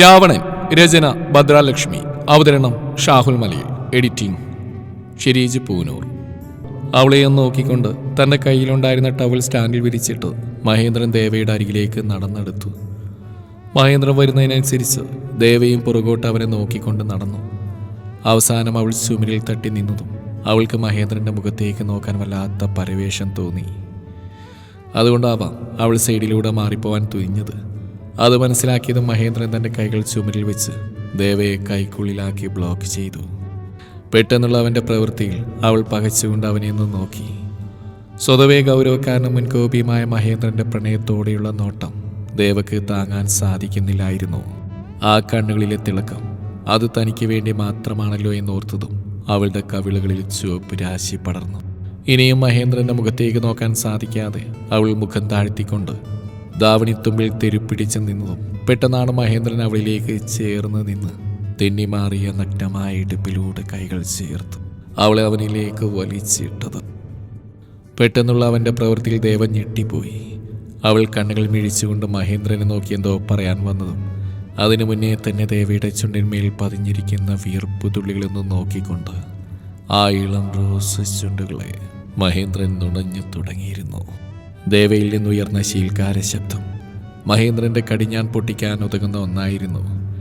രാവണൻ രചന ഭദ്രാലക്ഷ്മി അവതരണം ഷാഹുൽ മലയിൽ എഡിറ്റിംഗ് ഷിരീജ് പൂനൂർ. അവളെയും നോക്കിക്കൊണ്ട് തന്റെ കയ്യിലുണ്ടായിരുന്ന ടവൽ സ്റ്റാൻഡിൽ വിരിച്ചിട്ട് മഹേന്ദ്രൻ ദേവയുടെ അരികിലേക്ക് നടന്നെടുത്തു. മഹേന്ദ്രൻ വരുന്നതിനനുസരിച്ച് ദേവയും പുറകോട്ട് അവനെ നോക്കിക്കൊണ്ട് നടന്നു. അവസാനം അവൾ ചുമരിൽ തട്ടി നിന്നതും അവൾക്ക് മഹേന്ദ്രന്റെ മുഖത്തേക്ക് നോക്കാൻ വല്ലാത്ത പരവേഷം തോന്നി. അതുകൊണ്ടാവാം അവൾ സൈഡിലൂടെ മാറിപ്പോവാൻ തുനിഞ്ഞത്. അത് മനസ്സിലാക്കിയത് മഹേന്ദ്രൻ തന്റെ കൈകൾ ചുമരിൽ വെച്ച് ദേവയെ കൈക്കുള്ളിലാക്കി ബ്ലോക്ക് ചെയ്തു. പെട്ടെന്നുള്ള അവന്റെ പ്രവൃത്തിയിൽ അവൾ പകച്ചുകൊണ്ട് അവനെ ഒന്ന് നോക്കി. സ്വതവേ ഗൗരവക്കാരനും മുൻകോപിയുമായ മഹേന്ദ്രന്റെ പ്രണയത്തോടെയുള്ള നോട്ടം ദേവക്ക് താങ്ങാൻ സാധിക്കുന്നില്ലായിരുന്നു. ആ കണ്ണുകളിലെ തിളക്കം അത് തനിക്ക് വേണ്ടി മാത്രമാണല്ലോ എന്നോർത്തതും അവളുടെ കവിളുകളിൽ ചുവപ്പ് രാശി പടർന്നു. ഇനിയും മഹേന്ദ്രന്റെ മുഖത്തേക്ക് നോക്കാൻ സാധിക്കാതെ അവൾ മുഖം താഴ്ത്തിക്കൊണ്ട് ദാവണിത്തുമ്പിൽ തെരുപ്പിടിച്ച് നിന്നതും പെട്ടെന്നാണ് മഹേന്ദ്രൻ അവളിലേക്ക് ചേർന്ന് നിന്ന് തെന്നിമാറിയ നഗ്നമായ ഇടുപ്പിലൂടെ കൈകൾ ചേർത്ത്. അവളെ അവനിലേക്ക് വലിച്ചിട്ടത്. പെട്ടെന്നുള്ള അവന്റെ പ്രവൃത്തിയിൽ ദേവൻ ഞെട്ടിപ്പോയി. അവൾ കണ്ണുകൾ മിഴിച്ചുകൊണ്ട് മഹേന്ദ്രനെ നോക്കി എന്തോ പറയാൻ വന്നതും അതിനു മുന്നേ തന്നെ ദേവിയുടെ ചുണ്ടിന്മേൽ പതിഞ്ഞിരിക്കുന്ന വിയർപ്പ് തുള്ളികളൊന്നും നോക്കിക്കൊണ്ട് ആ ഇളം റോസ് ചുണ്ടുകളെ മഹേന്ദ്രൻ നുണഞ്ഞു തുടങ്ങിയിരുന്നു. ദേവയിൽ നിന്നുയർന്ന ശീൽക്കാര ശബ്ദം മഹേന്ദ്രന്റെ കടിഞ്ഞാൻ പൊട്ടിക്കാൻ ഉതകുന്ന ഒന്നായിരുന്നു.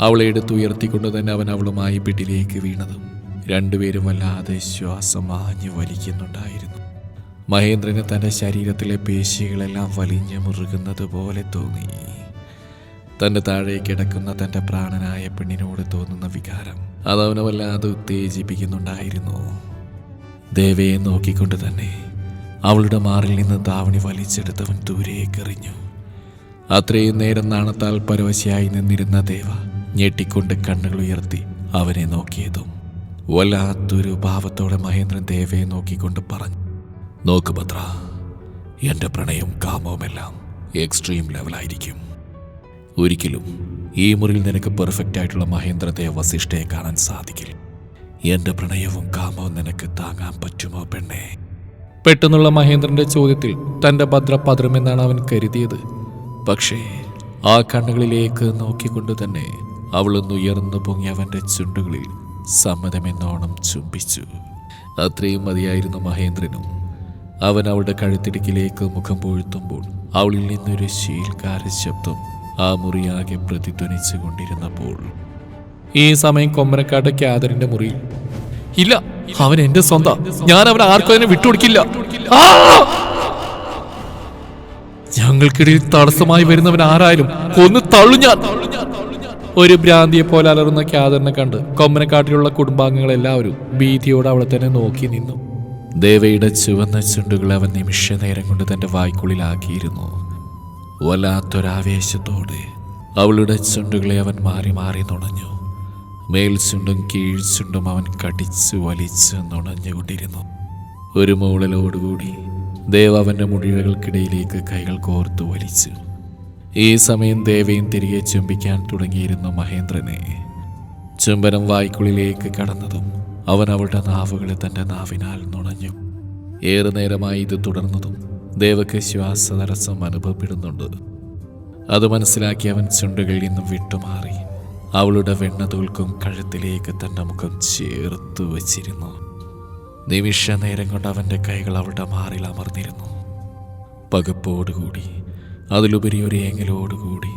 അവളെ എടുത്തുയർത്തിക്കൊണ്ട് തന്നെ അവൻ അവളുമായി പിടിലേക്ക് വീണതും രണ്ടുപേരും വല്ലാതെ ശ്വാസം ആഞ്ഞു വലിക്കുന്നുണ്ടായിരുന്നു. മഹേന്ദ്രന് തന്റെ ശരീരത്തിലെ പേശികളെല്ലാം വലിഞ്ഞു മുറുകുന്നത് പോലെ തോന്നി. തന്റെ താഴെ കിടക്കുന്ന തന്റെ പ്രാണനായ പെണ്ണിനോട് തോന്നുന്ന വികാരം അതവനെ വല്ലാതെ ഉത്തേജിപ്പിക്കുന്നുണ്ടായിരുന്നു. ദേവയെ നോക്കിക്കൊണ്ട് തന്നെ അവളുടെ മാറിൽ നിന്ന് താവണി വലിച്ചെടുത്തവൻ ദൂരേക്ക് എറിഞ്ഞു. അത്രയും നേരം നാണത്താൽ പരവശയായി നിന്നിരുന്ന ദേവ ഞെട്ടിക്കൊണ്ട് കണ്ണുകൾ ഉയർത്തി അവനെ നോക്കിയതും വല്ലാത്തൊരു ഭാവത്തോടെ മഹേന്ദ്രൻ ദേവയെ നോക്കിക്കൊണ്ട് പറഞ്ഞു നോക്ക് ഭദ്ര എന്റെ പ്രണയവും കാമവുമെല്ലാം എക്സ്ട്രീം ലെവലായിരിക്കും ഒരിക്കലും ഈ മുറിയിൽ നിനക്ക് പെർഫെക്റ്റ് ആയിട്ടുള്ള മഹേന്ദ്രദേവ വസിഷ്ഠയെ കാണാൻ സാധിക്കില്ല. എന്റെ പ്രണയവും കാമവും നിനക്ക് താങ്ങാൻ പറ്റുമോ പെണ്ണേ? പെട്ടെന്നുള്ള മഹേന്ദ്രന്റെ ചോദ്യത്തിൽ തന്റെ ഭദ്ര പതറുമെന്നാണ് അവൻ കരുതിയത്. പക്ഷേ ആ കണ്ണുകളിലേക്ക് നോക്കിക്കൊണ്ട് തന്നെ അവളൊന്ന് ഉയർന്നു പൊങ്ങി അവന്റെ ചുണ്ടുകളിൽ സമ്മതമെന്നോണം ചുംബിച്ചു. അത്രയും മതിയായിരുന്നു മഹേന്ദ്രനും. അവൻ അവളുടെ കഴുത്തിടുക്കിലേക്ക് മുഖം പൊഴുത്തുമ്പോൾ അവളിൽ നിന്നൊരു ശീൽക്കാര ശബ്ദം ആ മുറിയാകെ പ്രതിധ്വനിച്ചു കൊണ്ടിരുന്നപ്പോൾ ഈ സമയം കൊമ്പനക്കാട്ട് ക്യാദറിന്റെ മുറിയിൽ ഇല്ല. അവൻ എന്റെ സ്വന്തം. ഞാൻ അവൻ ആർക്കും അതിനെ വിട്ടുകൊടുക്കില്ല! ഞങ്ങൾക്കിടയിൽ തടസ്സമായി വരുന്നവൻ ആരായാലും കൊന്നു തള്ളു ഞാൻ. ഒരു ഭ്രാന്തിയെ പോലെ അലറുന്ന ക്യാദറിനെ കണ്ട് കൊമ്പനക്കാട്ടിലുള്ള കുടുംബാംഗങ്ങളെല്ലാവരും ഭീതിയോടെ അവളെ തന്നെ നോക്കി നിന്നു. ദേവയുടെ ചുവന്ന ചുണ്ടുകൾ അവൻ നിമിഷ നേരം കൊണ്ട് തന്റെ വായ്ക്കുള്ളിലാക്കിയിരുന്നു. വല്ലാത്തൊരാവേശത്തോടെ അവളുടെ ചുണ്ടുകളെ അവൻ മാറി മാറി നുണഞ്ഞു. മേൽ കീഴ്ച്ചുണ്ടും അവൻ കടിച്ച് വലിച്ച് നുണഞ്ഞുകൊണ്ടിരുന്നു. ഒരു മൂളലോടുകൂടി ദേവ് അവന്റെ മുടികൾക്കിടയിലേക്ക് കൈകൾ കോർത്തു വലിച്ചു. ഈ സമയം ദേവയും തിരികെ ചുംബിക്കാൻ തുടങ്ങിയിരുന്നു മഹേന്ദ്രനെ. ചുംബനം വായ്ക്കുള്ളിലേക്ക് കടന്നതും അവൻ അവളുടെ നാവുകളെ തന്റെ നാവിനാൽ നുണഞ്ഞു. ഏറെ നേരമായി ഇത് തുടർന്നതും ദേവക്ക് ശ്വാസതടസ്സം അനുഭവപ്പെടുന്നുണ്ട്. അത് മനസ്സിലാക്കി അവൻ ചുണ്ടുകളിൽ നിന്നും വിട്ടുമാറി അവളുടെ വെണ്ണ തോൽക്കും കഴുത്തിലേക്ക് തന്റെ മുഖം ചേർത്തു വച്ചിരുന്നു. നിമിഷ നേരം കൊണ്ട് അവന്റെ കൈകൾ അവളുടെ മാറിൽ അമർന്നിരുന്നു. പകപ്പോടുകൂടി അതിലുപരി ഒരു ഏങ്ങലോടുകൂടി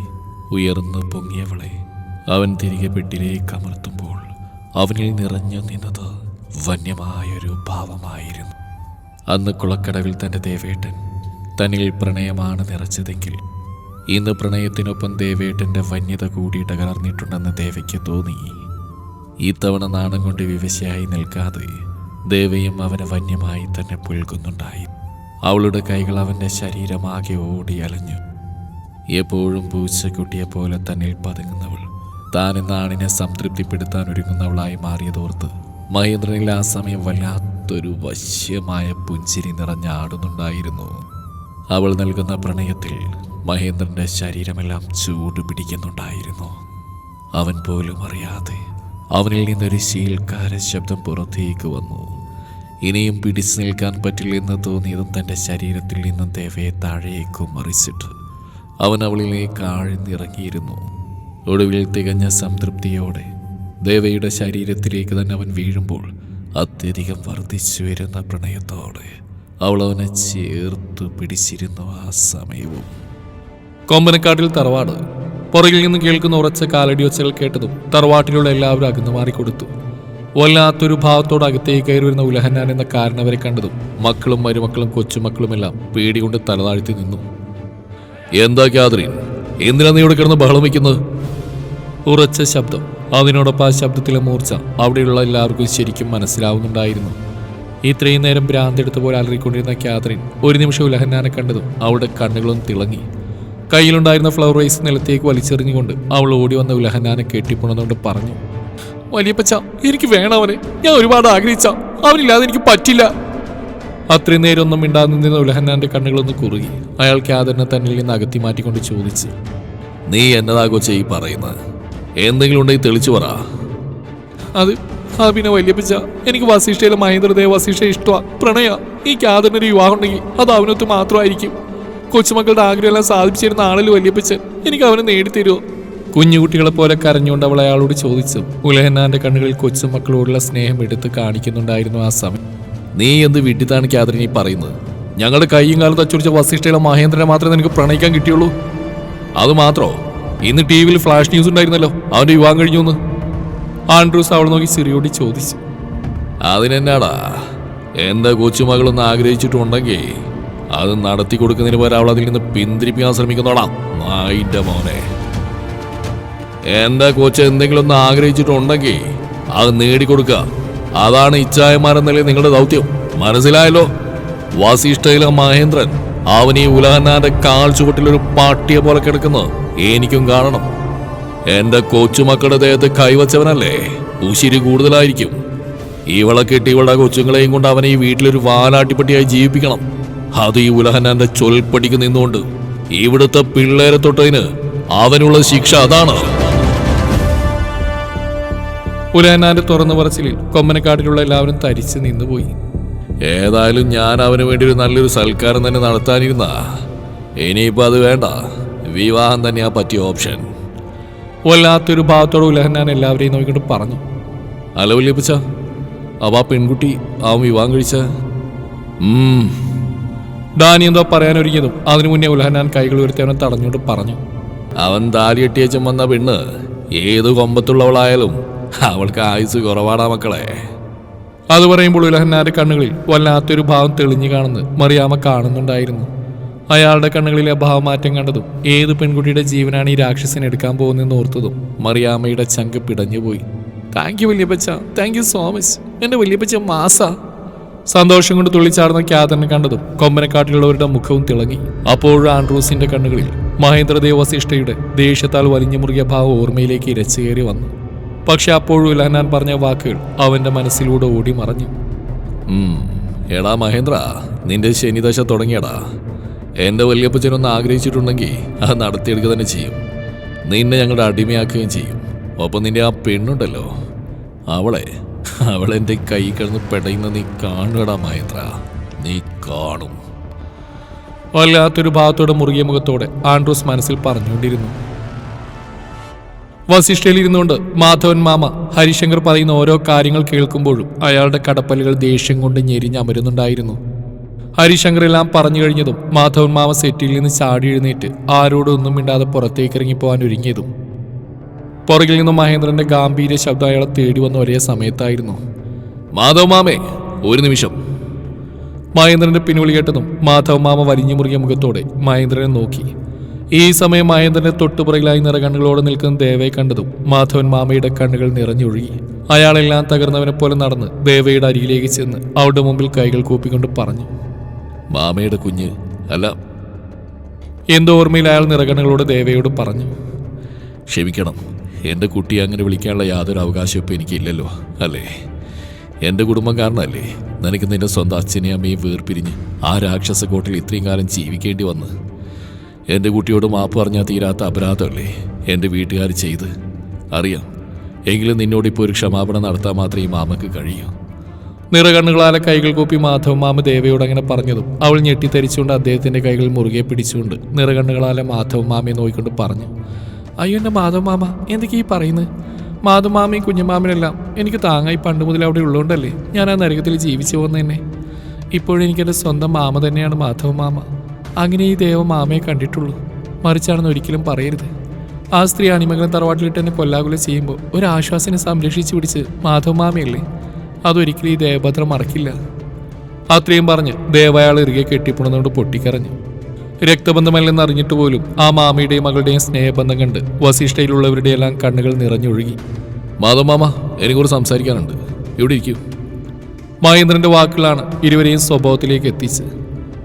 ഉയർന്നു പൊങ്ങിയവളെ അവൻ തിരികെ പെട്ടിലേക്ക് അമർത്തുമ്പോൾ അവനിൽ നിറഞ്ഞു നിന്നത് വന്യമായൊരു ഭാവമായിരുന്നു. അന്ന് കുളക്കടവിൽ തന്റെ ദേവേട്ടൻ തന്നിൽ പ്രണയമാണ് നിറച്ചതെങ്കിൽ ഇന്ന് പ്രണയത്തിനൊപ്പം ദേവേട്ടന്റെ വന്യത കൂടി തകർന്നിട്ടുണ്ടെന്ന് ദേവയ്ക്ക് തോന്നി. ഇത്തവണ നാണം കൊണ്ട് വിവശയായി നിൽക്കാതെ ദേവയും അവനെ വന്യമായി തന്നെ പുൽകുന്നുണ്ടായി. അവളുടെ കൈകൾ അവന്റെ ശരീരമാകെ ഓടി അലഞ്ഞു. എപ്പോഴും പൂച്ചക്കുട്ടിയെ പോലെ തന്നിൽ പതുങ്ങുന്നവൾ താൻ എന്ന ആണിനെ സംതൃപ്തിപ്പെടുത്താൻ ഒരുങ്ങുന്നവളായി മാറിയതോർത്ത് മഹേന്ദ്രനിൽ ആ സമയം വല്ലാത്തൊരു വശ്യമായ പുഞ്ചിരി നിറഞ്ഞാടുന്നുണ്ടായിരുന്നു അവൾ നൽകുന്ന പ്രണയത്തിൽ മഹേന്ദ്രന്റെ ശരീരമെല്ലാം ചൂട് പിടിക്കുന്നുണ്ടായിരുന്നു. അവൻ പോലും അറിയാതെ അവനിൽ നിന്നൊരു ശീൽക്കാര ശബ്ദം പുറത്തേക്ക് വന്നു. ഇനിയും പിടിച്ചു നിൽക്കാൻ പറ്റില്ലെന്ന് തോന്നിയതും തന്റെ ശരീരത്തിൽ നിന്നും ദേവയെ താഴേക്ക് മറിച്ചിട്ട് അവൻ അവളിലേക്ക് ആഴ്ന്നിറങ്ങിയിരുന്നു. ഒടുവിൽ തികഞ്ഞ സംതൃപ്തിയോടെ ദേവയുടെ ശരീരത്തിലേക്ക് തന്നെ അവൻ വീഴുമ്പോൾ അത്യധികം വർദ്ധിച്ചു വരുന്ന പ്രണയത്തോടെ അവൾ അവനെ ചേർത്ത് പിടിച്ചിരുന്നു ആ സമയവും. കൊമ്പനക്കാട്ടിൽ തറവാട്. പുറകിൽ നിന്ന് കേൾക്കുന്ന ഉറച്ച കാലടി ഒച്ചകൾ കേട്ടതും തറവാട്ടിലുള്ള എല്ലാവരും അകന്നു മാറിക്കൊടുത്തു. വല്ലാത്തൊരു ഭാവത്തോട് അകത്തേക്ക് കയറി വരുന്ന ഉലഹന്നാൻ എന്ന കാരണവരെ കണ്ടതും മക്കളും മരുമക്കളും കൊച്ചുമക്കളുമെല്ലാം പേടികൊണ്ട് തലതാഴ്ത്തി നിന്നു. എന്താ ക്യാദ്രീൻ എന്തിനാ നീ ഇവിടെ കിടന്ന് ബഹളം വയ്ക്കുന്നത്? ഉറച്ച ശബ്ദം. അതിനോടൊപ്പം ആ ശബ്ദത്തിലെ മൂർച്ച അവിടെയുള്ള എല്ലാവർക്കും ശരിക്കും മനസ്സിലാവുന്നുണ്ടായിരുന്നു. ഇത്രയും നേരം ഭ്രാന്തെടുത്ത പോലെ അലറിക്കൊണ്ടിരുന്ന ക്യാതറിൻ ഒരു നിമിഷം ഉലഹന്നാനെ കണ്ടതും അവളുടെ കണ്ണുകളും തിളങ്ങി. കയ്യിലുണ്ടായിരുന്ന ഫ്ലവർ വൈസ് നിലത്തേക്ക് വലിച്ചെറിഞ്ഞുകൊണ്ട് അവൾ ഓടി വന്ന ഉലഹന്നാനെ കെട്ടിപ്പുണന്നുകൊണ്ട് പറഞ്ഞു വലിയപ്പച്ച എനിക്ക് വേണം അവനെ. ഞാൻ ഒരുപാട് ആഗ്രഹിച്ച. അവനില്ലാതെ എനിക്ക് പറ്റില്ല. അത്രയും നേരം ഒന്നും മിണ്ടാതെ നിന്ന ഉലഹന്നാന്റെ കണ്ണുകളൊന്ന് കുറുകി അയാൾക്ക് ആദരണ തന്നിൽ നിന്ന് അകത്തി മാറ്റിക്കൊണ്ട് ചോദിച്ച് നീ എന്നതാ ചെയ് ഈ പറയുന്നത്? എന്തെങ്കിലും ഉണ്ടെങ്കിൽ തെളിച്ചു പറ. അത് ആ പിന്നെ വല്യപ്പച്ച എനിക്ക് വസിഷ്ഠയിലെ മഹേന്ദ്രദേവ വസിഷ്ഠ ഇഷ്ടമാണ് പ്രണയ. ഈ ഒരു വിവാഹം ഉണ്ടെങ്കിൽ അത് അവനൊത്ത് മാത്രമായിരിക്കും. കൊച്ചുമക്കളുടെ ആഗ്രഹമെല്ലാം സാധിപ്പിച്ചിരുന്ന ആളിൽ വല്യപ്പിച്ച് എനിക്ക് അവനെ നേടിത്തരുമോ കുഞ്ഞുകുട്ടികളെ പോലെ കരഞ്ഞുകൊണ്ട് അവൾ അയാളോട് ചോദിച്ചു. ഉലഹന്നാന്റെ കണ്ണുകളിൽ കൊച്ചുമക്കളോടുള്ള സ്നേഹം എടുത്ത് കാണിക്കുന്നുണ്ടായിരുന്നു ആ സമയം. നീ എന്ത് വിട്ടിത്താണ് ക്യാദറിൻ ഈ പറയുന്നത്? ഞങ്ങളുടെ കൈയും കാലത്ത് അച്ചുടിച്ച വസിഷ്ഠയിലെ മഹേന്ദ്രനെ മാത്രമേ നിനക്ക് പ്രണയിക്കാൻ കിട്ടിയുള്ളൂ. അത് മാത്രോ? ഇന്ന് ടി വിയിൽ ഫ്ലാഷ് ന്യൂസ് ഉണ്ടായിരുന്നല്ലോ. അവന്റെ വിവാഹം കഴിഞ്ഞു എന്ന്. ആൻഡ്രൂസ് അവൾ നോക്കി സിറിയോട് ചോദിച്ചു. അതിനെന്നാടാ? എന്താ കൊച്ചുമകളൊന്ന് ആഗ്രഹിച്ചിട്ടുണ്ടെങ്കിൽ അത് നടത്തി കൊടുക്കുന്നതിന് പകരം അവൾ അതിൽ നിന്ന് പിന്തിരിപ്പിക്കാൻ ശ്രമിക്കുന്നോടാ നായിന്റെ മോനെ. എന്റെ കൊച്ച് എന്തെങ്കിലും ഒന്ന് ആഗ്രഹിച്ചിട്ടുണ്ടെങ്കിൽ അത് നേടിക്കൊടുക്കുക. അതാണ് ഇച്ഛായമാരെന്നല്ലേ നിങ്ങളുടെ ദൗത്യം. മനസ്സിലായല്ലോ? വസിഷ്ഠയിലെ മഹേന്ദ്രൻ അവൻ ഈ ഉലഹന്നാന്റെ കാൽ ചുവട്ടിൽ ഒരു പാട്ടിയെ പോലെ കിടക്കുന്നത് എനിക്കും കാണണം. എന്റെ കൊച്ചുമക്കളുടെ ദേഹത്ത് കൈവച്ചവനല്ലേ? ഉശിരി കൂടുതലായിരിക്കും. ഇവളെ കിട്ടി ഇവളുടെ കൊച്ചുങ്ങളെയും കൊണ്ട് അവനെ ഈ വീട്ടിലൊരു വാലാട്ടിപ്പട്ടിയായി ജീവിപ്പിക്കണം. അത് ഈ ഉലഹനാന്റെ ചൊൽപ്പടിക്ക് നിന്നുകൊണ്ട് ഇവിടുത്തെ പിള്ളേരെ തൊട്ടതിന് അവനുള്ള ശിക്ഷ അതാണ്. ഉലഹനാന്റെ തുറന്നു പറച്ചിലിൽ കൊമ്മനക്കാട്ടിലുള്ള എല്ലാവരും തരിച്ച് നിന്നുപോയി. ഏതായാലും ഞാൻ അവന് വേണ്ടി ഒരു നല്ലൊരു സൽക്കാരം തന്നെ നടത്താനിരുന്ന. ഇനിയിപ്പോ അത് വേണ്ട. വിവാഹം തന്നെയാ പറ്റിയ ഓപ്ഷൻ. വല്ലാത്തൊരു ഭാഗത്തോട് ഉലഹന്നാൻ എല്ലാവരെയും നോക്കിക്കൊണ്ട് പറഞ്ഞു. അല്ല വല്യപ്പച്ച അവ ആ പെൺകുട്ടി ആ വിവാഹം കഴിച്ച? ഡാനി എന്തോ പറയാനൊരുങ്ങിയതും അതിനു മുന്നേ ഉലഹനാൻ കൈകൾ ഉയർത്തി അവനെ തടഞ്ഞോട്ട് പറഞ്ഞു. അവൻ താലിയെട്ടിയച്ചും വന്ന പെണ്ണ് ഏത് കൊമ്പത്തുള്ളവളായാലും അവൾക്ക് ആയുസ് കുറവാടാ മക്കളെ. അത് പറയുമ്പോൾ ഉലഹന്നാരുടെ കണ്ണുകളിൽ വല്ലാത്തൊരു ഭാവം തെളിഞ്ഞു കാണുന്നത് മറിയാമ കാണുന്നുണ്ടായിരുന്നു. അയാളുടെ കണ്ണുകളിലെ ഭാവമാറ്റം കണ്ടതും ഏത് പെൺകുട്ടിയുടെ ജീവനാണ് ഈ രാക്ഷസൻ എടുക്കാൻ പോകുന്നതെന്ന് ഓർത്തതും മറിയാമ്മയുടെ ചങ്ക് പിടഞ്ഞുപോയി. താങ്ക് യു വല്യപ്പച്ച. താങ്ക് യു സോ മച്ച് എന്റെ വല്യപ്പച്ച മാസ. സന്തോഷം കൊണ്ട് തുള്ളിച്ചാടുന്ന ക്യാതറിനെ കണ്ടതും കൊമ്പനക്കാട്ടിലുള്ളവരുടെ മുഖവും തിളങ്ങി. അപ്പോഴും ആൻഡ്രൂസിന്റെ കണ്ണുകളിൽ മഹേന്ദ്രദേവ വസിഷ്ഠയുടെ ദേഷ്യത്താൽ വലിഞ്ഞു മുറുകിയ ഭാവം ഓർമ്മയിലേക്ക് ഇരച്ചുകയറി വന്നു. പക്ഷെ അപ്പോഴും ഉലഹനാൻ പറഞ്ഞ വാക്കുകൾ അവന്റെ മനസ്സിലൂടെ ഓടി മറഞ്ഞു. എടാ മഹേന്ദ്ര നിന്റെ ശനിദശ തുടങ്ങിയടാ. എന്റെ വല്യപ്പച്ചനൊന്ന് ആഗ്രഹിച്ചിട്ടുണ്ടെങ്കിൽ അത് നടത്തിയെടുക്കുക തന്നെ ചെയ്യും. നിന്നെ ഞങ്ങളുടെ അടിമയാക്കുകയും ചെയ്യും. ഒപ്പം നിന്റെ ആ പെണ്ണുണ്ടല്ലോ. അവളെ അവളെന്റെ കൈ കിടന്ന് പെടയുന്ന നീ കാണുകടാ മഹേന്ദ്ര. നീ കാണും. വല്ലാത്തൊരു ഭാഗത്തോടെ മുറുകിയ മുഖത്തോടെ ആൻഡ്രൂസ് മനസ്സിൽ പറഞ്ഞുകൊണ്ടിരുന്നു. വസിഷ്ഠയിൽ ഇരുന്നുകൊണ്ട് മാധവൻ മാമ ഹരിശങ്കർ പറയുന്ന ഓരോ കാര്യങ്ങൾ കേൾക്കുമ്പോഴും അയാളുടെ കടപ്പലുകൾ ദേഷ്യം കൊണ്ട് ഞെരിഞ്ഞമരുന്നുണ്ടായിരുന്നു. ഹരിശങ്കർ എല്ലാം പറഞ്ഞു കഴിഞ്ഞതും മാധവൻ മാമ സെറ്റിൽ നിന്ന് ചാടി എഴുന്നേറ്റ് ആരോടൊന്നും മിണ്ടാതെ പുറത്തേക്ക് ഇറങ്ങിപ്പോവാൻ ഒരുങ്ങിയതും പുറകിൽ നിന്നും മഹേന്ദ്രന്റെ ഗാംഭീര്യ ശബ്ദം അയാളെ തേടി വന്ന ഒരേ സമയത്തായിരുന്നു. മാധവ് മാമേ ഒരു നിമിഷം. മഹേന്ദ്രന്റെ പിൻവിളി കേട്ടതും മാധവ് മാമ വലിഞ്ഞു മുറുകിയ മുഖത്തോടെ മഹേന്ദ്രനെ നോക്കി. ഈ സമയം മഹേന്ദ്രന്റെ തൊട്ടുപുറകിലായി നിറകണ്ണുകളോടെ നിൽക്കുന്ന ദേവയെ കണ്ടതും മാധവൻ മാമയുടെ കണ്ണുകൾ നിറഞ്ഞൊഴുകി. അയാളെല്ലാം തകർന്നവനെ പോലെ നടന്ന് ദേവയുടെ അരികിലേക്ക് ചെന്ന് അവളുടെ മുമ്പിൽ കൈകൾ കൂപ്പിക്കൊണ്ട് പറഞ്ഞു. മാമയുടെ കുഞ്ഞ് അല്ല. എന്തോ ഓർമ്മയിൽ അയാൾ നിറകണ്ണുകളോട് ദേവയോട് പറഞ്ഞു. ക്ഷമിക്കണം എന്റെ കുട്ടിയെ അങ്ങനെ വിളിക്കാനുള്ള യാതൊരു അവകാശവും ഇപ്പം എനിക്കില്ലല്ലോ അല്ലേ? എന്റെ കുടുംബം കാരണമല്ലേ നിനക്ക് നിന്റെ സ്വന്തം അച്ഛനെയും അമ്മയും വേർപിരിഞ്ഞ് ആ രാക്ഷസ കോട്ടിൽ ഇത്രയും കാലം ജീവിക്കേണ്ടി വന്ന്. എന്റെ കുട്ടിയോട് മാപ്പ് പറഞ്ഞാൽ തീരാത്ത അപരാധമല്ലേ എന്റെ വീട്ടുകാർ ചെയ്ത്? അറിയാം. എങ്കിലും നിന്നോട് ഇപ്പോൾ ഒരു ക്ഷമാപണം നടത്താൻ മാത്രമേ മാമക്ക് കഴിയൂ. നിറകണ്ണുകളാലെ കൈകൾ കൂപ്പി മാധവ് മാമ ദേവയോട് അങ്ങനെ പറഞ്ഞതും അവൾ ഞെട്ടിത്തരിച്ചുകൊണ്ട് അദ്ദേഹത്തിന്റെ കൈകൾ മുറുകെ പിടിച്ചുകൊണ്ട് നിറകണ്ണുകളാലെ മാധവ് മാമയെ നോക്കിക്കൊണ്ട് പറഞ്ഞു. അയ്യോ എന്റെ മാധവ മാമ എന്തൊക്കെയാ ഈ പറയുന്നത് മാധവ മാമയും കുഞ്ഞുമാമനെല്ലാം എനിക്ക് താങ്ങായി പണ്ട് മുതൽ അവിടെ ഉള്ളതുകൊണ്ടല്ലേ ഞാൻ ആ നരകത്തിൽ ജീവിച്ചു പോകുന്നത് തന്നെ ഇപ്പോഴും എനിക്കെന്റെ സ്വന്തം മാമ തന്നെയാണ് മാധവ മാമ. അങ്ങനെ ഈ ദേവ മാമയെ കണ്ടിട്ടുള്ളൂ. മറിച്ചാണെന്ന് ഒരിക്കലും പറയരുത്. ആ സ്ത്രീ അണിമംഗലം തറവാട്ടിലിട്ട് എന്നെ കൊല്ലാകുല ചെയ്യുമ്പോൾ ഒരു ആശ്വാസിനെ സംരക്ഷിച്ചു പിടിച്ച് മാധവ മാമയല്ലേ? അതൊരിക്കലും ഈ ദേവഭദ്ര മറക്കില്ല. അത്രയും പറഞ്ഞ് ദേവയാൾ ഇറുകെ കെട്ടിപ്പുണന്നുകൊണ്ട് പൊട്ടിക്കരഞ്ഞു. രക്തബന്ധമല്ലെന്ന് അറിഞ്ഞിട്ട് പോലും ആ മാമയുടെയും മകളുടെയും സ്നേഹബന്ധം കണ്ട് വസിഷ്ഠയിലുള്ളവരുടെ എല്ലാം കണ്ണുകൾ നിറഞ്ഞൊഴുകി. മാധവ മാമ എനിക്കൂടെ സംസാരിക്കാനുണ്ട്. ഇവിടെ ഇരിക്കൂ. മഹേന്ദ്രന്റെ വാക്കുകളാണ് ഇരുവരെയും സ്വഭാവത്തിലേക്ക് എത്തിച്ച്.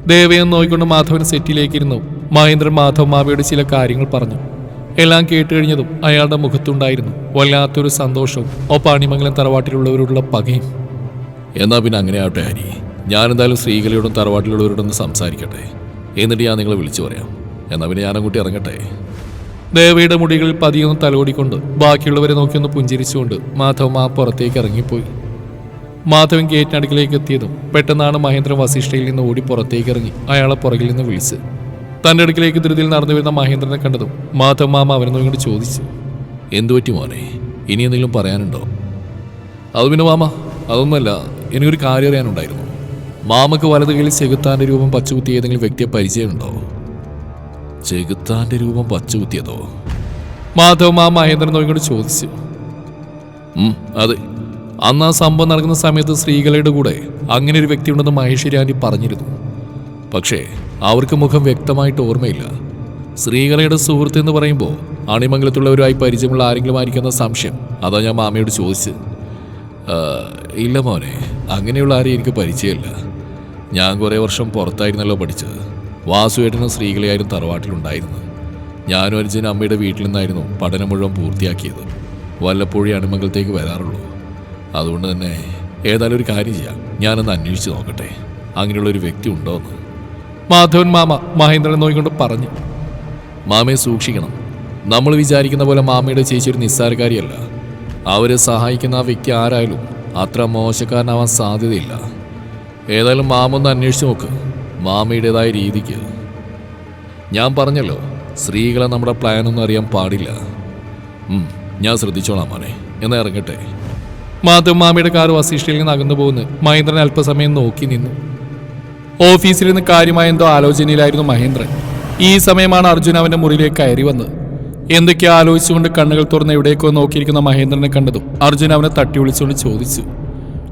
ദേവയെന്ന് നോക്കിക്കൊണ്ട് മാധവൻ സെറ്റിലേക്കിരുന്നു. മഹേന്ദ്രൻ മാധവ മാമയോട് ചില കാര്യങ്ങൾ പറഞ്ഞു. എല്ലാം കേട്ട് കഴിഞ്ഞതും അയാളുടെ മുഖത്തുണ്ടായിരുന്നു വല്ലാത്തൊരു സന്തോഷവും ഓ പാണിമംഗലം തറവാട്ടിലുള്ളവരോടുള്ള പകയും. എന്നാ പിന്നെ അങ്ങനെ ആവട്ടെ ഹരി. ഞാനെന്തായാലും സ്ത്രീകളോടും തറവാട്ടിലുള്ളവരോടൊന്ന് സംസാരിക്കട്ടെ. എന്നിട്ട് ഞാൻ നിങ്ങളെ വിളിച്ചു പറയാം. എന്നാ പിന്നെ ഞാനങ്ങോട്ട് ഇറങ്ങട്ടെ. ദേവയുടെ മുടികൾ പതിയൊന്ന് തലോടിക്കൊണ്ട് ബാക്കിയുള്ളവരെ നോക്കിയൊന്ന് പുഞ്ചിരിച്ചുകൊണ്ട് മാധവ് ആ പുറത്തേക്ക് ഇറങ്ങിപ്പോയി. മാധവൻ ഗേറ്റിനടുക്കിലേക്ക് എത്തിയതും പെട്ടെന്നാണ് മഹേന്ദ്രൻ വസിഷ്ഠയിൽ നിന്ന് ഓടി പുറത്തേക്ക് ഇറങ്ങി അയാളെ പുറകിൽ നിന്ന് വിളിച്ച്. തന്റെ അടുക്കിലേക്ക് ധൃതിയിൽ നടന്നു വരുന്ന മഹേന്ദ്രനെ കണ്ടതും മാധവ മാമ അവനെ ഇങ്ങോട്ട് ചോദിച്ചു. എന്തു പറ്റി മോനെ? ഇനി എന്തെങ്കിലും പറയാനുണ്ടോ? അത് പിന്നെ മാമ അതൊന്നുമല്ല എനിക്കൊരു കാര്യം അറിയാനുണ്ടായിരുന്നു. മാമക്ക് വലത് കയ്യിൽ ചെകുത്താന്റെ രൂപം പച്ചകുത്തിയ ഏതെങ്കിലും വ്യക്തിയെ പരിചയമുണ്ടോ? ചെകുത്താന്റെ രൂപം പച്ചകുത്തിയതോ? മാധവ് മാ മഹേന്ദ്രൻ നോക്കിക്കൊണ്ട് ചോദിച്ചു. അതെ. അന്ന് ആ സംഭവം നടക്കുന്ന സമയത്ത് സ്ത്രീകളുടെ കൂടെ അങ്ങനെ ഒരു വ്യക്തി ഉണ്ടെന്ന് മഹേശ്വരി ആന്റി പറഞ്ഞിരുന്നു. പക്ഷേ അവർക്ക് മുഖം വ്യക്തമായിട്ട് ഓർമ്മയില്ല. സ്ത്രീകളുടെ സുഹൃത്ത് എന്ന് പറയുമ്പോൾ അണിമംഗലത്തുള്ളവരുമായി പരിചയമുള്ള ആരെങ്കിലും ആയിരിക്കുന്ന സംശയം അതാ ഞാൻ മാമയോട് ചോദിച്ചത്. ഇല്ല മോനെ അങ്ങനെയുള്ള ആരെയും എനിക്ക് പരിചയമില്ല. ഞാൻ കുറേ വർഷം പുറത്തായിരുന്നല്ലോ പഠിച്ചത്. വാസുവേട്ടനും സ്ത്രീകളെയായിരുന്നു തറവാട്ടിലുണ്ടായിരുന്നത്. ഞാനും അനുജനും അമ്മയുടെ വീട്ടിൽ നിന്നായിരുന്നു പഠനം മുഴുവൻ പൂർത്തിയാക്കിയത്. വല്ലപ്പോഴേ അണിമംഗലത്തേക്ക് വരാറുള്ളൂ. അതുകൊണ്ട് തന്നെ ഏതായാലും ഒരു കാര്യം ചെയ്യാം. ഞാനൊന്ന് അന്വേഷിച്ച് നോക്കട്ടെ. അങ്ങനെയുള്ള ഒരു വ്യക്തി ഉണ്ടോ എന്ന് മാധവൻ മാമ മഹേന്ദ്രൻ നോക്കിക്കൊണ്ട് പറഞ്ഞു. മാമയെ സൂക്ഷിക്കണം. നമ്മൾ വിചാരിക്കുന്ന പോലെ മാമയുടെ ചേച്ചി ഒരു നിസ്സാരക്കാരിയല്ല അവരെ സഹായിക്കുന്ന ആ വ്യക്തി ആരായാലും അത്ര മോശക്കാരനാവാൻ സാധ്യതയില്ല. ഏതായാലും മാമ ഒന്ന് അന്വേഷിച്ച് നോക്ക്. മാമയുടേതായ രീതിക്ക്. ഞാൻ പറഞ്ഞല്ലോ സ്ത്രീകളെ നമ്മുടെ പ്ലാൻ ഒന്നും അറിയാൻ പാടില്ല. ഞാൻ ശ്രദ്ധിച്ചോളാം മോനെ. എന്നാ ഇറങ്ങട്ടെ. മാധവ് മാമിയുടെ കാർ വസിഷ്ഠയിൽ നിന്ന് അകന്നു പോകുന്നു. മഹേന്ദ്രൻ അല്പസമയം നോക്കി നിന്നു. ഓഫീസിൽ നിന്ന് കാര്യമായ എന്തോ ആലോചനയിലായിരുന്നു മഹേന്ദ്രൻ. ഈ സമയമാണ് അർജുൻ അവന്റെ മുറിയിലേക്ക് കയറി വന്നത്. എന്തൊക്കെയോ ആലോചിച്ചുകൊണ്ട് കണ്ണുകൾ തുറന്ന് എവിടേക്കോ നോക്കിയിരിക്കുന്ന മഹേന്ദ്രനെ കണ്ടതും അർജുൻ അവനെ തട്ടി വിളിച്ചുകൊണ്ട് ചോദിച്ചു.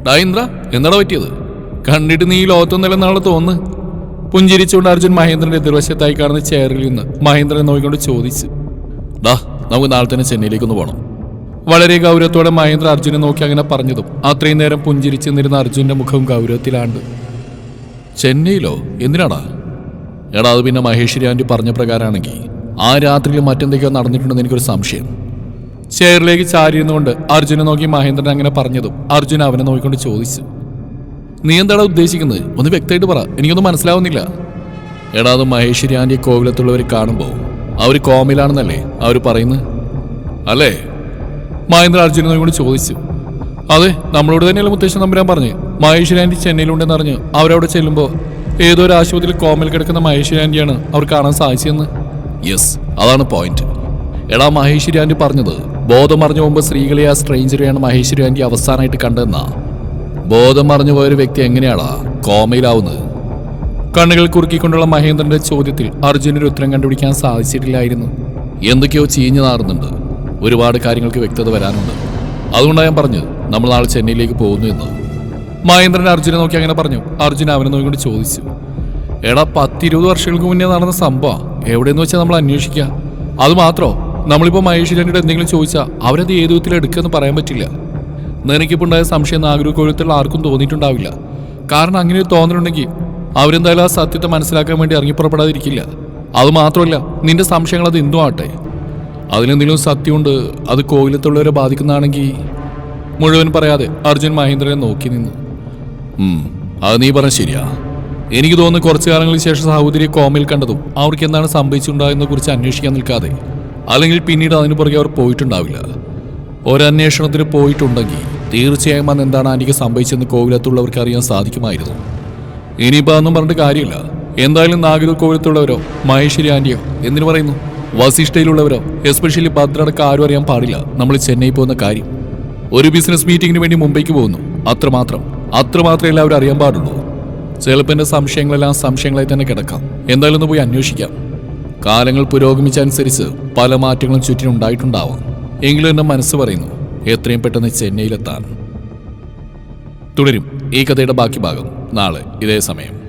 ഡാ ഇന്ദ്ര എന്താടാ പറ്റിയത്? കണ്ടിട്ട് നീ ഈ ലോകത്തൊന്നല്ലെന്നാണ് തോന്നുന്നു പുഞ്ചിരിച്ചുകൊണ്ട് അർജുൻ മഹേന്ദ്രന്റെ എതിർവശത്തായി കാണുന്ന ചെയറിൽ നിന്ന് മഹേന്ദ്രനെ നോക്കിക്കൊണ്ട് ചോദിച്ചു. ദാ നമുക്ക് നാളെ തന്നെ ചെന്നൈയിലേക്ക് ഒന്ന് പോകണം വളരെ ഗൗരവത്തോടെ മഹേന്ദ്ര അർജുനെ നോക്കി അങ്ങനെ പറഞ്ഞതും അത്രയും നേരം പുഞ്ചിരിച്ചു നിന്നിരുന്ന അർജുന്റെ മുഖവും ഗൗരവത്തിലാണ്ട്. ചെന്നൈയിലോ? എന്തിനാടാ? എടാ അത് പിന്നെ മഹേശ്വരി ആന്റി പറഞ്ഞ പ്രകാരമാണെങ്കിൽ ആ രാത്രിയിൽ മറ്റെന്തൊക്കെയോ നടന്നിട്ടുണ്ടെന്ന് എനിക്കൊരു സംശയം. ചെയറിലേക്ക് ചാരിയിരുന്നുകൊണ്ട് അർജുനെ നോക്കി മഹേന്ദ്രൻ അങ്ങനെ പറഞ്ഞതും അർജുൻ അവനെ നോക്കിക്കൊണ്ട് ചോദിച്ചു. നീ എന്താടാ ഉദ്ദേശിക്കുന്നത്? ഒന്ന് വ്യക്തമായിട്ട് പറ. എനിക്കൊന്നും മനസ്സിലാവുന്നില്ല. എടാ അത് മഹേശ്വരി ആന്റി കോവിലത്തുള്ളവർ കാണുമ്പോൾ അവർ കോമയിലാണെന്നല്ലേ അവർ പറയുന്നത്? അല്ലേ? മഹേന്ദ്ര അർജുനോട് കൂടി ചോദിച്ചു. അതെ നമ്മളോട് തന്നെയല്ല മുത്തശ്ശൻ നമ്പരാൻ പറഞ്ഞ്? മഹേശ്വരി ആന്റി ചെന്നൈയിലുണ്ടെന്ന് അറിഞ്ഞ് അവരവിടെ ചെല്ലുമ്പോൾ ഏതോ ഒരു ആശുപത്രിയിൽ കോമയിൽ കിടക്കുന്ന മഹേശ്വരി ആന്റിയാണ് അവർ കാണാൻ സാധിച്ചതെന്ന്? യെസ് അതാണ് പോയിന്റ് എടാ മഹേശ്വരി ആന്റി പറഞ്ഞത് ബോധം മറിഞ്ഞു മുമ്പ് സ്ത്രീകളെ ആ സ്ട്രെയിഞ്ചറിയാണ് മഹേശ്വരി ആന്റി അവസാനമായിട്ട് കണ്ടതെന്നാ. ബോധം മറിഞ്ഞു പോയൊരു വ്യക്തി എങ്ങനെയാടാ കോമയിലാവുന്നത്? കണ്ണുകൾ കുറുക്കിക്കൊണ്ടുള്ള മഹേന്ദ്രന്റെ ചോദ്യത്തിൽ അർജുനൊരു ഉത്തരം കണ്ടുപിടിക്കാൻ സാധിച്ചിട്ടില്ലായിരുന്നു. എന്തൊക്കെയോ ചീഞ്ഞു നാറുന്നുണ്ട്. ഒരുപാട് കാര്യങ്ങൾക്ക് വ്യക്തത വരാനുണ്ട്. അതുകൊണ്ടാണ് ഞാൻ പറഞ്ഞു നമ്മൾ നാളെ ചെന്നൈയിലേക്ക് പോകുന്നു എന്ന്. മഹേന്ദ്രൻ അർജുനെ നോക്കി അങ്ങനെ പറഞ്ഞു. അർജുൻ അവനെ നോക്കിക്കൊണ്ട് ചോദിച്ചു. എടാ പത്തിരുപത് വർഷങ്ങൾക്ക് മുന്നേ നടന്ന സംഭവം. എവിടെയെന്ന് വെച്ചാൽ നമ്മൾ അന്വേഷിക്കുക അതുമാത്രോ നമ്മളിപ്പോൾ മഹേശ്വരന്റെ എന്തെങ്കിലും ചോദിച്ചാൽ അവരത് ഏത് വിധത്തിൽ എടുക്കുമെന്ന് പറയാൻ പറ്റില്ല. നിനക്കിപ്പോൾ ഉണ്ടായ സംശയം നാഗരിക കൊഴുത്തുള്ള ആർക്കും തോന്നിയിട്ടുണ്ടാവില്ല. കാരണം അങ്ങനെ ഒരു തോന്നലുണ്ടെങ്കിൽ അവരെന്തായാലും ആ സത്യത്തെ മനസ്സിലാക്കാൻ വേണ്ടി ഇറങ്ങിപ്പുറപ്പെടാതിരിക്കില്ല അത് മാത്രമല്ല നിന്റെ സംശയങ്ങൾ അത് എന്തും ആട്ടെ അതിലെന്തെങ്കിലും സത്യമുണ്ട് അത് കോവിലത്തുള്ളവരെ ബാധിക്കുന്നതാണെങ്കിൽ മുഴുവൻ പറയാതെ അർജുൻ മഹേന്ദ്രനെ നോക്കി നിന്നു. അത് നീ പറഞ്ഞ ശരിയാ. എനിക്ക് തോന്നുന്നു കുറച്ചു കാലങ്ങൾക്ക് ശേഷം സഹോദരിയെ കോമയിൽ കണ്ടതും അവർക്ക് എന്താണ് സംഭവിച്ചിട്ടുണ്ടാകുന്നതിനെ കുറിച്ച് അന്വേഷിക്കാൻ നിൽക്കാതെ അല്ലെങ്കിൽ പിന്നീട് അതിനു പുറകെ അവർ പോയിട്ടുണ്ടാവില്ല. ഒരന്വേഷണത്തിന് പോയിട്ടുണ്ടെങ്കിൽ തീർച്ചയായും അന്ന് എന്താണ് ആന്റിക്ക് സംഭവിച്ചെന്ന് കോവിലത്തുള്ളവർക്ക് അറിയാൻ സാധിക്കുമായിരുന്നു. ഇനിയിപ്പോൾ അതൊന്നും പറഞ്ഞിട്ട് കാര്യമില്ല. എന്തായാലും നാഗരൂർ കോവിലത്തുള്ളവരോ മഹേശ്വരി ആന്റിയോ എന്തിനു പറയുന്നു? വസിഷ്ഠയിലുള്ളവരോ എസ്പെഷ്യലി ഭദ്രടക്കം ആരും അറിയാൻ പാടില്ല. നമ്മൾ ചെന്നൈ പോകുന്ന കാര്യം. ഒരു ബിസിനസ് മീറ്റിങ്ങിന് വേണ്ടി മുംബൈക്ക് പോകുന്നു. അത്രമാത്രം. അത്രമാത്രം എല്ലാവരും അറിയാൻ പാടുള്ളൂ. ചിലപ്പോൾ എന്റെ സംശയങ്ങളെല്ലാം സംശയങ്ങളായി തന്നെ കിടക്കാം. എന്തായാലും ഒന്ന് പോയി അന്വേഷിക്കാം. കാലങ്ങൾ പുരോഗമിച്ചനുസരിച്ച് പല മാറ്റങ്ങളും ചുറ്റിനും ഉണ്ടായിട്ടുണ്ടാവാം എങ്കിലും എന്റെ മനസ്സ് പറയുന്നു എത്രയും പെട്ടെന്ന് ചെന്നൈയിലെത്താൻ. തുടരും. ഈ കഥയുടെ ബാക്കി ഭാഗം നാളെ ഇതേ സമയം.